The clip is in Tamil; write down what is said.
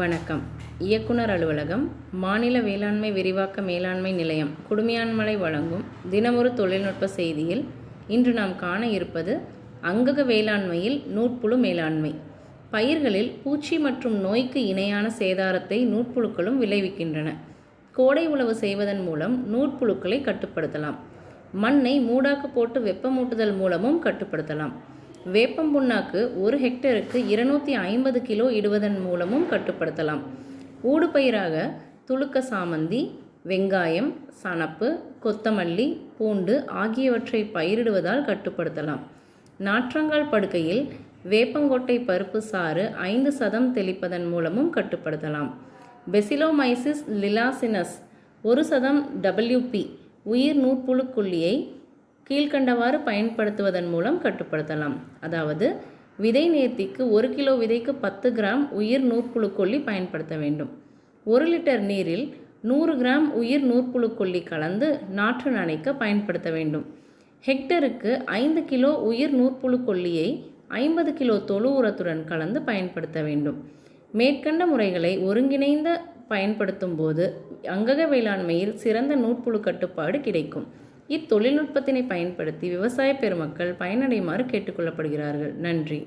வணக்கம். இயக்குனர் அலுவலகம் மாநில வேளாண்மை விரிவாக்க மேலாண்மை நிலையம் குடுமியான்மலை வழங்கும் தினமொரு தொழில்நுட்ப செய்தியில் இன்று நாம் காண இருப்பது அங்கக வேளாண்மையில் நூற்புழு மேலாண்மை. பயிர்களில் பூச்சி மற்றும் நோய்க்கு இணையான சேதாரத்தை நூற்புழுக்களும் விளைவிக்கின்றன. கோடை உழவு செய்வதன் மூலம் நூற்புழுக்களை கட்டுப்படுத்தலாம். மண்ணை மூடாக்கு போட்டு வெப்பமூட்டுதல் மூலமும் கட்டுப்படுத்தலாம். வேப்பம் புண்ணாக்கு ஒரு ஹெக்டருக்கு இருநூற்றி ஐம்பது கிலோ இடுவதன் மூலமும் கட்டுப்படுத்தலாம். ஊடுபயிராக துளுக்க சாமந்தி வெங்காயம் சணப்பு கொத்தமல்லி பூண்டு ஆகியவற்றை பயிரிடுவதால் கட்டுப்படுத்தலாம். நாற்றங்கால் படுக்கையில் வேப்பங்கொட்டை பருப்பு சாறு ஐந்து சதம் தெளிப்பதன் மூலமும் கட்டுப்படுத்தலாம். பெசிலோமைசிஸ் லிலாசினஸ் ஒரு சதம் டபிள்யூபி உயிர் நூற்புழுக்குள்ளியை கீழ்கண்டவாறு பயன்படுத்துவதன் மூலம் கட்டுப்படுத்தலாம். அதாவது விதை நேர்த்திக்கு ஒரு கிலோ விதைக்கு பத்து கிராம் உயிர் நூற்புழுக்கொல்லி பயன்படுத்த வேண்டும். ஒரு லிட்டர் நீரில் நூறு கிராம் உயிர் நூற்புழுக்கொல்லி கலந்து நாற்று நனைக்க பயன்படுத்த வேண்டும். ஹெக்டருக்கு ஐந்து கிலோ உயிர் நூற்புழுக்கொல்லியை ஐம்பது கிலோ தொழு உரத்துடன் கலந்து பயன்படுத்த வேண்டும். மேற்கண்ட முறைகளை ஒருங்கிணைந்த பயன்படுத்தும் போது அங்கக வேளாண்மையில் சிறந்த நூற்புழு கட்டுப்பாடு கிடைக்கும். இத்தொழில்நுட்பத்தினை பயன்படுத்தி விவசாய பெருமக்கள் பயனடையுமாறு கேட்டுக்கொள்ளப்படுகிறார்கள். நன்றி.